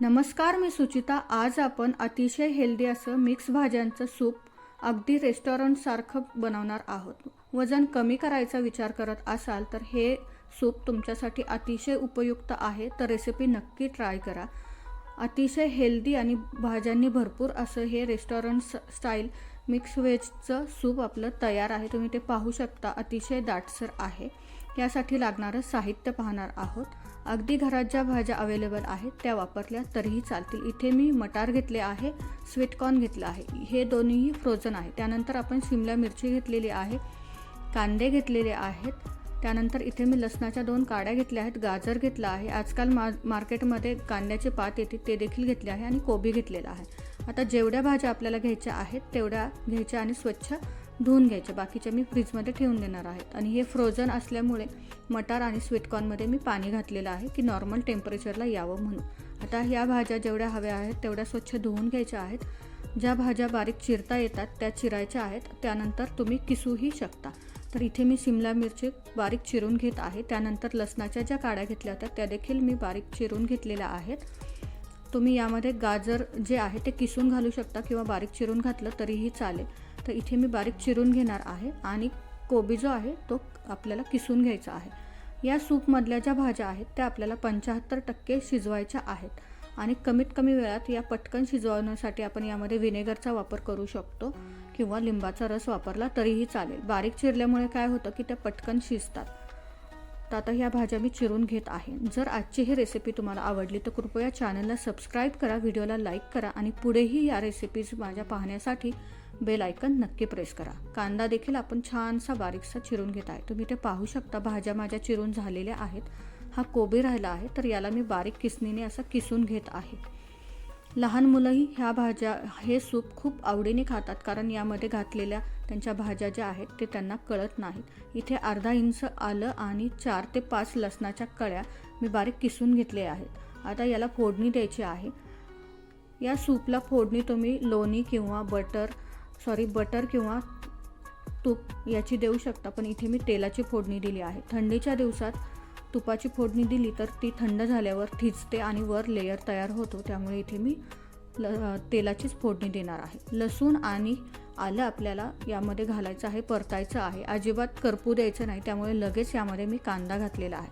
नमस्कार मी सुचिता. आज आपण अतिशय हेल्दी असं मिक्स भाज्यांचं सूप अगदी रेस्टॉरंटसारखं बनवणार आहोत. वजन कमी करायचा विचार करत असाल तर हे सूप तुमच्यासाठी अतिशय उपयुक्त आहे. तर रेसिपी नक्की ट्राय करा. अतिशय हेल्दी आणि भाज्यांनी भरपूर असं हे रेस्टॉरंट स- स्टाईल मिक्स व्हेजचं सूप आपलं तयार आहे. तुम्ही ते पाहू शकता. अतिशय दाटसर आहे. यासाठी लागणारं साहित्य पाहणार आहोत. अगदी घरात ज्या भाज्या अवेलेबल आहेत त्या वापरल्या तरीही चालतील. इथे मी मटार घेतले आहे स्वीटकॉर्न घेतलं आहे. हे दोन्हीही फ्रोझन आहे. त्यानंतर आपण शिमला मिरची घेतलेली आहे कांदे घेतलेले आहेत. त्यानंतर इथे मी लसणाच्या दोन काड्या घेतल्या आहेत गाजर घेतला आहे. आजकाल मा मार्केटमध्ये कांद्याचे पात येते ते देखील घेतले आहे आणि कोबी घेतलेला आहे. आता जेवढ्या भाज्या आपल्याला घ्यायच्या आहेत तेवढ्या घ्यायच्या आणि स्वच्छ धुवून घ्यायच्या. बाकीच्या मी फ्रीजमध्ये ठेवून देणार आहेत. आणि हे फ्रोझन असल्यामुळे मटार आणि स्वीटकॉर्नमध्ये मी पाणी घातलेलं आहे की नॉर्मल टेम्परेचरला यावं म्हणून. आता ह्या भाज्या जेवढ्या हव्या आहेत तेवढ्या स्वच्छ धुवून घ्यायच्या आहेत. ज्या भाज्या बारीक चिरता येतात त्या चिरायच्या आहेत. त्यानंतर तुम्ही किसूही शकता. तर इथे मी शिमला मिरची बारीक चिरून घेत आहे. त्यानंतर लसणाच्या ज्या काड्या घेतल्या होत्या त्या देखील मी बारीक चिरून घेतलेल्या आहेत. तुम्ही यामध्ये गाजर जे आहे ते किसून घालू शकता किंवा बारीक चिरून घातलं तरीही चालेल. तर इथे मी बारीक चिरून घेणार आहे आणि कोबी जो आहे तो आपल्याला किसून घ्यायचा आहे. या सूपमधल्या ज्या भाज्या आहेत त्या आपल्याला पंच्याहत्तर टक्के शिजवायच्या आहेत आणि कमीत कमी वेळात या पटकन शिजवण्यासाठी आपण यामध्ये व्हिनेगरचा वापर करू शकतो किंवा लिंबाचा रस वापरला तरीही चालेल. बारीक चिरल्यामुळे काय होतं की त्या पटकन शिजतात. तर आता ह्या भाज्या मी चिरून घेत आहे. जर आजची ही रेसिपी तुम्हाला आवडली तर कृपया चॅनलला सबस्क्राईब करा व्हिडिओला लाईक करा आणि पुढेही या रेसिपीज माझ्या पाहण्यासाठी बेल आयकन नक्की प्रेस करा. कांदा देखील आपण छानसा बारीकसा चिरून घेत आहे. तुम्ही ते पाहू शकता भाज्या माझ्या चिरून झालेल्या आहेत. हा कोबी राहिला आहे तर याला मी बारीक किसणीने असं किसून घेत आहे. लहान मुलंही ह्या भाज्या हे सूप खूप आवडीने खातात कारण यामध्ये घातलेल्या त्यांच्या भाज्या ज्या आहेत ते त्यांना कळत नाहीत. इथे अर्धा इंच आलं आणि चार ते पाच लसणाच्या कळ्या मी बारीक किसून घेतले आहेत. आता याला फोडणी द्यायची आहे. या सूपला फोडणी तुम्ही लोणी किंवा बटर सॉरी बटर किंवा तूप याची देऊ शकता पण इथे मी तेलाची फोडणी दिली आहे. थंडीच्या दिवसात तुपाची फोडणी दिली तर ती थंड झाल्यावर थिजते आणि वर लेयर तयार होतो. त्यामुळे इथे मी ल तेलाचीच फोडणी देणार आहे. लसूण आणि आलं आपल्याला यामध्ये घालायचं आहे परतायचं आहे. अजिबात करपू द्यायचं नाही त्यामुळे लगेच यामध्ये मी कांदा घातलेला आहे.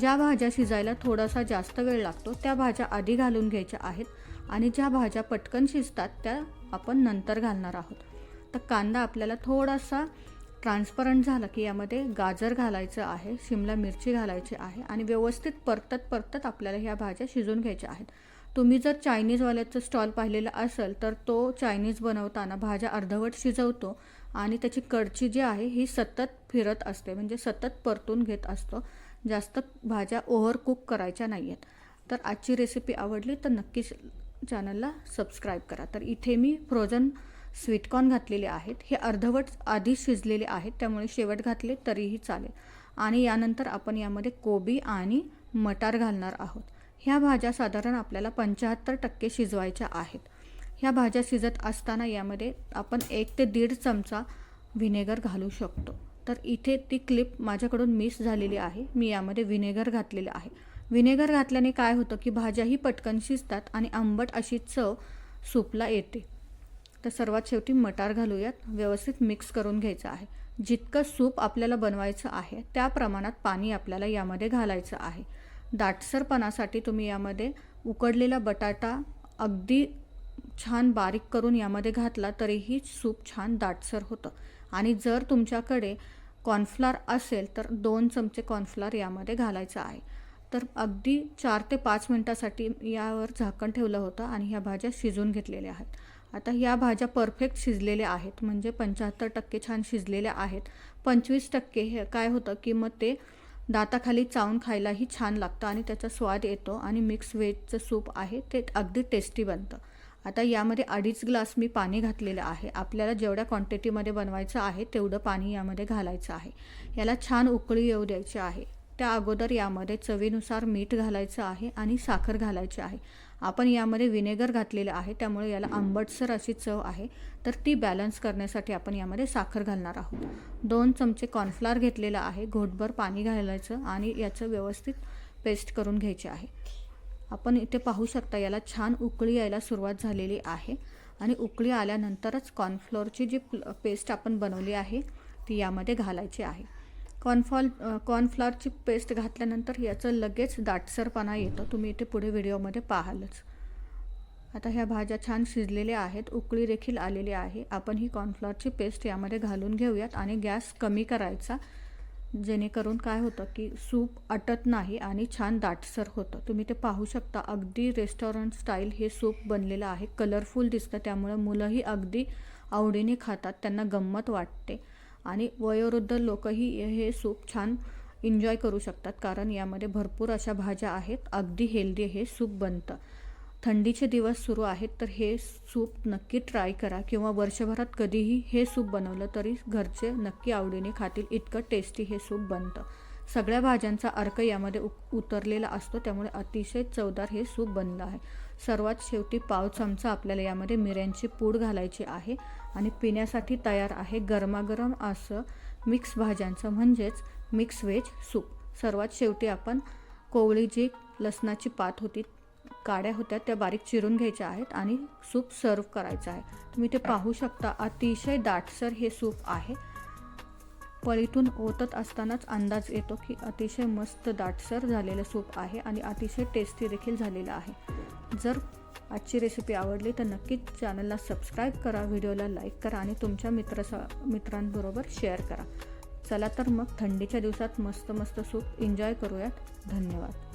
ज्या भाज्या शिजायला थोडासा जास्त वेळ लागतो त्या भाज्या आधी घालून घ्यायच्या आहेत आणि ज्या भाज्या पटकन शिजतात त्या आपण नंतर घालणार आहोत. तर कांदा आपल्याला थोडासा ट्रान्सपरंट झालं की यामध्ये गाजर घालायचं आहे शिमला मिरची घालायची आहे आणि व्यवस्थित परतत परतत आपल्याला ह्या भाज्या शिजून घ्यायच्या आहेत. तुम्ही जर चायनीजवाल्याचं स्टॉल पाहिलेला असेल तर तो चायनीज बनवताना भाज्या अर्धवट शिजवतो आणि त्याची कडची जी आहे ही सतत फिरत असते म्हणजे सतत परतून घेत असतो. जास्त भाज्या ओव्हर कुक करायच्या नाही आहेत तर आजची रेसिपी आवडली तर नक्कीच चॅनलला सबस्क्राईब करा. तर इथे मी फ्रोझन स्वीटकॉर्न घातलेले आहेत. हे अर्धवट आधी शिजलेले आहेत. त्यामुळे शेवट घातले तरीही चालेल. आणि यानंतर आपण यामध्ये कोबी आणि मटार घालणार आहोत. ह्या भाज्या साधारण आपल्याला पंच्याहत्तर टक्के शिजवायच्या आहेत. ह्या भाज्या शिजत असताना यामध्ये आपण एक ते दीड चमचा व्हिनेगर घालू शकतो. तर इथे ती क्लिप माझ्याकडून मिस झालेली आहे. मी यामध्ये व्हिनेगर घातलेलं आहे. व्हिनेगर घातल्याने काय होतं की भाज्याही पटकन शिजतात आणि आंबट अशी चव सूपला येते. तर सर्वात शेवटी मटार घालूयात. व्यवस्थित मिक्स करून घ्यायचं आहे. जितकं सूप आपल्याला बनवायचं आहे त्या प्रमाणात पाणी आपल्याला यामध्ये घालायचं आहे. दाटसरपणासाठी तुम्ही यामध्ये उकडलेला बटाटा अगदी छान बारीक करून यामध्ये घातला तरीही सूप छान दाटसर होतं. आणि जर तुमच्याकडे कॉर्नफ्लार असेल तर दोन चमचे कॉर्नफ्लार यामध्ये घालायचं आहे. तर अगदी चार ते पाच मिनटासाठी यावर झाकण ठेवलं होतं आणि ह्या भाज्या शिजून घेतलेल्या आहेत. आता ह्या भाज्या परफेक्ट शिजलेल्या आहेत. म्हणजे पंच्याहत्तर टक्के छान शिजलेल्या आहेत. पंचवीस टक्के हे काय होतं की मग ते दाताखाली चावून खायलाही छान लागतं आणि त्याचा स्वाद येतो आणि मिक्स व्हेजचं सूप आहे ते अगदी टेस्टी बनतं. आता यामध्ये अडीच ग्लास मी पाणी घातलेलं आहे. आपल्याला जेवढ्या क्वांटिटीमध्ये बनवायचं आहे तेवढं पाणी यामध्ये घालायचं आहे. याला छान उकळी येऊ द्यायची आहे. त्या अगोदर यामध्ये चवीनुसार मीठ घालायचं आहे आणि साखर घालायची आहे. आपण यामध्ये व्हिनेगर घातलेलं आहे त्यामुळे याला आंबटसर अशी चव आहे. तर ती बॅलन्स करण्यासाठी आपण यामध्ये साखर घालणार आहोत. दोन चमचे कॉर्नफ्लावर घेतलेलं आहे घोटभर पाणी घालायचं आणि याचं व्यवस्थित पेस्ट करून घ्यायचे आहे. आपण इथे पाहू शकता याला छान उकळी यायला सुरुवात झालेली आहे आणि उकळी आल्यानंतरच कॉर्नफ्लोअरची जी प्ल- पेस्ट आपण बनवली आहे ती यामध्ये घालायची आहे. कॉर्नफॉल कॉर्नफ्लॉरची पेस्ट घातल्यानंतर याचं लगेच दाटसरपणा येतो. तुम्ही इथे पुढे व्हिडिओमध्ये पाहालच. आता ह्या भाज्या छान शिजलेल्या आहेत उकळी देखील आलेली आहे. आपण ही कॉर्नफ्लॉरची पेस्ट यामध्ये घालून घेऊयात आणि गॅस कमी करायचा जेणेकरून काय होतं की सूप अटत नाही आणि छान दाटसर होतं. तुम्ही ते पाहू शकता अगदी रेस्टॉरंट स्टाईल हे सूप बनलेलं आहे. कलरफुल दिसतं त्यामुळं मुलंही अगदी आवडीने खातात त्यांना गंमत वाटते. आणि वयोवृद्ध लोकही हे सूप छान एन्जॉय करू शकतात. कारण यामध्ये भरपूर अशा भाज्या आहेत. अगदी हेल्दी हे सूप बनतं. थंडीचे दिवस सुरू आहेत तर हे सूप नक्की ट्राय करा किंवा वर्षभरात कधीही हे सूप बनवलं तरी घरचे नक्की आवडीने खातील. इतकं टेस्टी हे सूप बनतं. सगळ्या भाज्यांचा अर्क यामध्ये उ उतरलेला असतो. त्यामुळे अतिशय चवदार हे सूप बनलं आहे. सर्वात शेवटी पाव चमचा आपल्याला यामध्ये मिऱ्यांची पूड घालायची आहे आणि पिण्यासाठी तयार आहे गरमागरम असं मिक्स भाज्यांचं म्हणजेच मिक्स व्हेज सूप. सर्वात शेवटी आपण कोवळी जी लसणाची पात होती काड्या होत्या त्या बारीक चिरून घ्यायच्या आहेत आणि सूप सर्व करायचं आहे. तुम्ही ते पाहू शकता अतिशय दाटसर हे सूप आहे. पळीतून ओतत असतानाच अंदाज येतो की अतिशय मस्त दाटसर झालेलं सूप आहे आणि अतिशय टेस्टी देखील झालेलं आहे. जर आजची रेसिपी आवडली तर नक्कीच चॅनलला सबस्क्राईब करा व्हिडिओला लाईक करा आणि तुमच्या मित्र मित्रांबरोबर शेअर करा. चला तर मग थंडीच्या दिवसात मस्त मस्त सूप एन्जॉय करूयात. धन्यवाद.